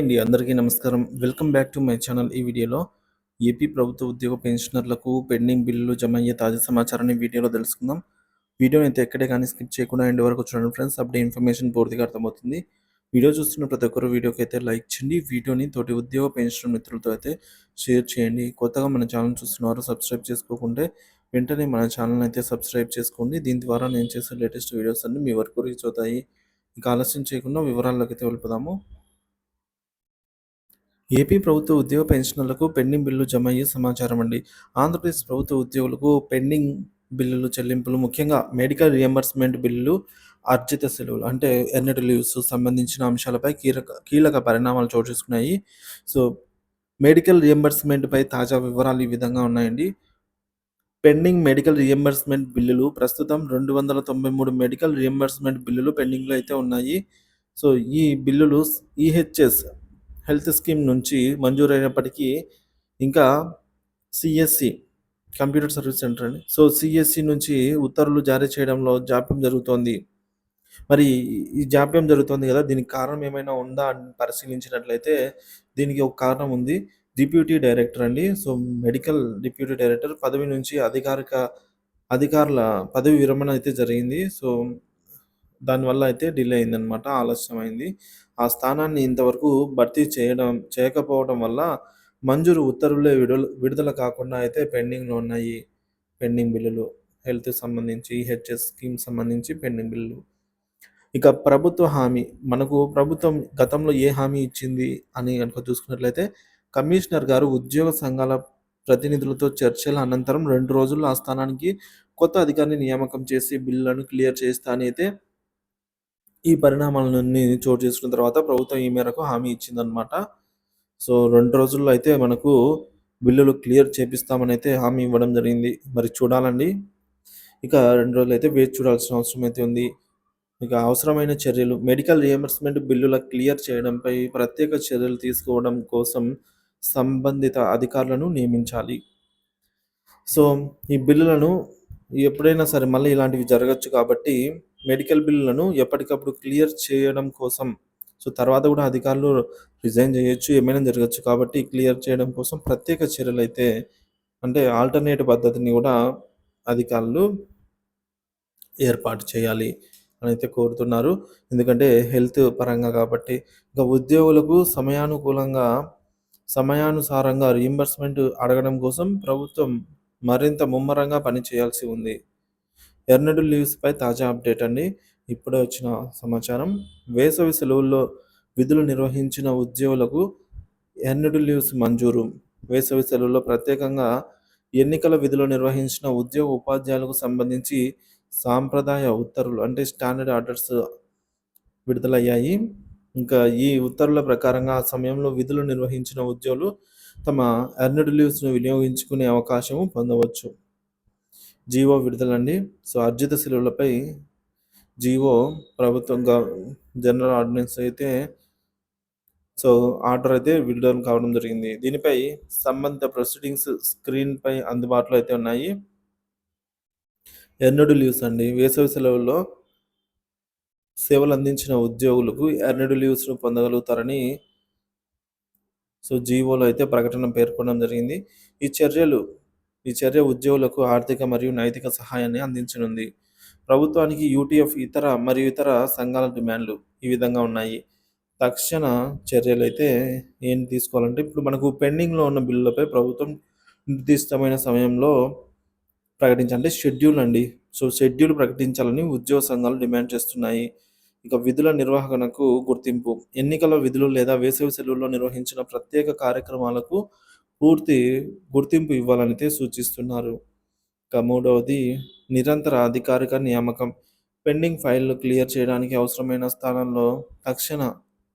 అండి అందరికీ నమస్కారం. Welcome back to my channel ఈ వీడియోలో. ఏపీ ప్రభుత్వ ఉద్యోగ పెన్షనర్లకు పెండింగ్ బిల్లులు జమ అయ్యే తాజా సమాచారాన్ని వీడియోలో తెలుసుకుందాం. వీడియోని అయితే ఎక్కడే కానీ స్కిప్ చేయకుండా ఎండ్ వరకు చూడండి ఫ్రెండ్స్. అప్పుడే ఇన్ఫర్మేషన్ పూర్తిగా అర్థమవుతుంది. వీడియో చూస్తున్న ప్రతి ఒక్కరు వీడియోకి అయితే లైక్ చేయండి. వీడియోని తోటి ఉద్యోగ పెన్షన్ మిత్రులతో అయితే షేర్ చేయండి. కొత్తగా మన ఛానల్ చూస్తున్నవారు సబ్స్క్రైబ్ చేసుకోకుంటే వెంటనే మన ఛానల్ అయితే సబ్స్క్రైబ్ చేసుకోండి. దీని ద్వారా నేను చేసే లేటెస్ట్ వీడియోస్ అన్ని మీ వరకు రీచ్ అవుతాయి. ఇంకా ఆలస్యం చేయకుండా వివరాల్లోకి అయితే వెళ్ళిపోదాము. ఏపీ ప్రభుత్వ ఉద్యోగ పెన్షనర్లకు పెండింగ్ బిల్లు జమ అయ్యే సమాచారం అండి ఆంధ్రప్రదేశ్ ప్రభుత్వ ఉద్యోగులకు పెండింగ్ బిల్లులు చెల్లింపులు ముఖ్యంగా మెడికల్ రియంబర్స్మెంట్ బిల్లులు అర్జిత సెలవులు అంటే ఎన్నటి లీవ్స్ సంబంధించిన అంశాలపై కీలక కీలక పరిణామాలు చోటు చేసుకున్నాయి. సో మెడికల్ రియంబర్స్మెంట్పై తాజా వివరాలు ఈ విధంగా ఉన్నాయండి. పెండింగ్ మెడికల్ రియంబర్స్మెంట్ బిల్లులు ప్రస్తుతం రెండు వందల తొంభై మూడు మెడికల్ రియంబర్స్మెంట్ బిల్లులు పెండింగ్లో అయితే ఉన్నాయి. సో ఈ బిల్లులు ఈహెచ్ఎస్ హెల్త్ స్కీమ్ నుంచి మంజూరైనప్పటికీ ఇంకా సిఎస్సి కంప్యూటర్ సర్వీస్ సెంటర్ అండి సో సిఎస్సి నుంచి ఉత్తర్వులు జారీ చేయడంలో జాప్యం జరుగుతోంది. మరి ఈ జాప్యం జరుగుతోంది కదా దీనికి కారణం ఏమైనా ఉందా అని పరిశీలించినట్లయితే దీనికి ఒక కారణం ఉంది. డిప్యూటీ డైరెక్టర్ అండి. సో మెడికల్ డిప్యూటీ డైరెక్టర్ పదవి నుంచి అధికారిక అధికారుల పదవి విరమణ అయితే జరిగింది. సో దానివల్ల అయితే డిలే అయిందనమాట ఆలస్యమైంది. ఆ స్థానాన్ని ఇంతవరకు భర్తీ చేయడం చేయకపోవడం వల్ల మంజూరు ఉత్తర్వులే విడుదల విడుదల కాకుండా అయితే పెండింగ్లో ఉన్నాయి. పెండింగ్ బిల్లులు హెల్త్ సంబంధించి హెచ్ఎస్ స్కీమ్ సంబంధించి పెండింగ్ బిల్లులు. ఇక ప్రభుత్వ హామీ మనకు ప్రభుత్వం గతంలో ఏ హామీ ఇచ్చింది అని కనుక చూసుకున్నట్లయితే కమిషనర్ గారు ఉద్యోగ సంఘాల ప్రతినిధులతో చర్చల అనంతరం రెండు రోజుల్లో ఆ స్థానానికి కొత్త అధికారిని నియామకం చేసి బిల్లులను క్లియర్ చేస్తా అని అయితే ఈ పరిణామాలన్నీ చోటు చేసుకున్న తర్వాత ప్రభుత్వం ఈ మేరకు హామీ ఇచ్చిందనమాట సో రెండు రోజుల్లో అయితే మనకు బిల్లులు క్లియర్ చేపిస్తామని అయితే హామీ ఇవ్వడం జరిగింది. మరి చూడాలండి. ఇక రెండు రోజులు అయితే వేచి చూడాల్సిన అవసరం అయితే ఉంది. ఇక అవసరమైన చర్యలు మెడికల్ రియంబర్స్మెంట్ బిల్లుల క్లియర్ చేయడంపై ప్రత్యేక చర్యలు తీసుకోవడం కోసం సంబంధిత అధికారులను నియమించాలి. సో ఈ బిల్లులను ఎప్పుడైనా సరే మళ్ళీ ఇలాంటివి జరగచ్చు కాబట్టి మెడికల్ బిల్లులను ఎప్పటికప్పుడు క్లియర్ చేయడం కోసం. సో తర్వాత కూడా అధికారులు రిజైన్ చేయొచ్చు ఏమైనా జరగచ్చు కాబట్టి క్లియర్ చేయడం కోసం ప్రత్యేక చర్యలు అయితే అంటే ఆల్టర్నేట్ పద్ధతిని కూడా అధికారులు ఏర్పాటు చేయాలి అని అయితే కోరుతున్నారు. ఎందుకంటే హెల్త్ పరంగా కాబట్టి ఇంకా ఉద్యోగులకు సమయానుకూలంగా సమయానుసారంగా రీయింబర్స్మెంట్ అడగడం కోసం ప్రభుత్వం మరింత ముమ్మరంగా పనిచేయాల్సి ఉంది. ఎర్నడు లీవ్స్పై తాజా అప్డేట్ అండి. ఇప్పుడే వచ్చిన సమాచారం. వేసవి సెలవుల్లో విధులు నిర్వహించిన ఉద్యోగులకు ఎర్నడు లీవ్స్ మంజూరు. వేసవి సెలవుల్లో ప్రత్యేకంగా ఎన్నికల విధులు నిర్వహించిన ఉద్యోగ ఉపాధ్యాయులకు సంబంధించి సాంప్రదాయ ఉత్తర్వులు అంటే స్టాండర్డ్ ఆర్డర్స్ విడుదలయ్యాయి. ఇంకా ఈ ఉత్తర్వుల ప్రకారంగా ఆ సమయంలో విధులు నిర్వహించిన ఉద్యోగులు తమ ఎర్నడ్ లీవ్స్ను వినియోగించుకునే అవకాశము పొందవచ్చు. జీవో విడుదలండి. సో అర్జిత సెలవులపై జీవో ప్రభుత్వం జనరల్ ఆర్డినెన్స్ అయితే సో ఆర్డర్ అయితే విడుదల కావడం జరిగింది. దీనిపై సంబంధిత ప్రొసీడింగ్స్ స్క్రీన్పై అందుబాటులో అయితే ఉన్నాయి. ఎర్నడు లీవ్స్ అండి. వేసవి సెలవుల్లో సేవలు అందించిన ఉద్యోగులకు ఎర్నడు లీవ్స్ను పొందగలుగుతారని సో జీవోలో అయితే ప్రకటన పేర్కొనడం జరిగింది. ఈ చర్యలు ఈ చర్య ఉద్యోగులకు ఆర్థిక మరియు నైతిక సహాయాన్ని అందించనుంది. ప్రభుత్వానికి యూటీఎఫ్ ఇతర మరియు ఇతర సంఘాల డిమాండ్లు ఈ విధంగా ఉన్నాయి. తక్షణ చర్యలు అయితే ఏం తీసుకోవాలంటే ఇప్పుడు మనకు పెండింగ్లో ఉన్న బిల్లులపై ప్రభుత్వం నిర్దిష్టమైన సమయంలో ప్రకటించాలంటే షెడ్యూల్ అండి. సో షెడ్యూల్ ప్రకటించాలని ఉద్యోగ సంఘాలు డిమాండ్ చేస్తున్నాయి. ఇక విధుల నిర్వహణకు గుర్తింపు. ఎన్నికల విధులు లేదా వేసవి సెలవుల్లో నిర్వహించిన ప్రత్యేక కార్యక్రమాలకు పూర్తి గుర్తింపు ఇవ్వాలనైతే సూచిస్తున్నారు. ఇక మూడవది నిరంతర అధికారిక నియామకం. పెండింగ్ ఫైళ్ళు క్లియర్ చేయడానికి అవసరమైన స్థానంలో తక్షణ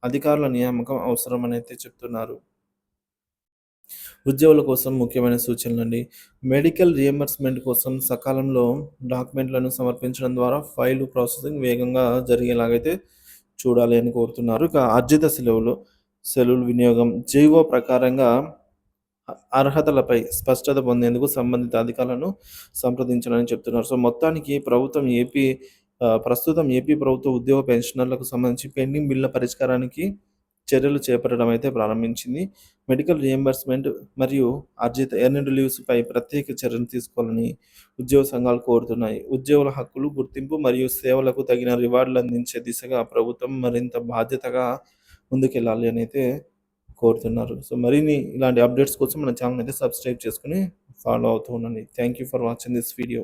అధికారుల నియామకం అవసరమని అయితే చెప్తున్నారు. ఉద్యోగుల కోసం ముఖ్యమైన సూచనలు అండి మెడికల్ రియంబర్స్మెంట్ కోసం సకాలంలో డాక్యుమెంట్లను సమర్పించడం ద్వారా ఫైలు ప్రాసెసింగ్ వేగంగా జరిగేలాగైతే చూడాలి అని కోరుతున్నారు. ఇక అర్జిత సెలవులు సెలవులు వినియోగం జీవో ప్రకారంగా అర్హతలపై స్పష్టత పొందేందుకు సంబంధిత అధికారులను సంప్రదించాలని చెప్తున్నారు సో మొత్తానికి ప్రభుత్వం ఏపీ ప్రస్తుతం ఏపీ ప్రభుత్వ ఉద్యోగ పెన్షనర్లకు సంబంధించి పెండింగ్ బిల్ల పరిష్కారానికి చర్యలు చేపట్టడం అయితే ప్రారంభించింది. మెడికల్ రియంబర్స్మెంట్ మరియు అర్జిత ఎర్న్డ్ లీవ్స్‌పై ప్రత్యేక చర్యలు తీసుకోవాలని ఉద్యోగ సంఘాలు కోరుతున్నాయి. ఉద్యోగుల హక్కులు, గుర్తింపు మరియు సేవలకు తగిన రివార్డులు అందించే దిశగా ప్రభుత్వం మరింత బాధ్యతగా ముందుకెళ్ళాలని అయితే కోరుతున్నారు. సో, మరిన్ని ఇలాంటి అప్డేట్స్ కోసం మన ఛానల్ అయితే సబ్స్క్రైబ్ చేసుకుని ఫాలో అవుతూ ఉండండి. Thank you for watching this video.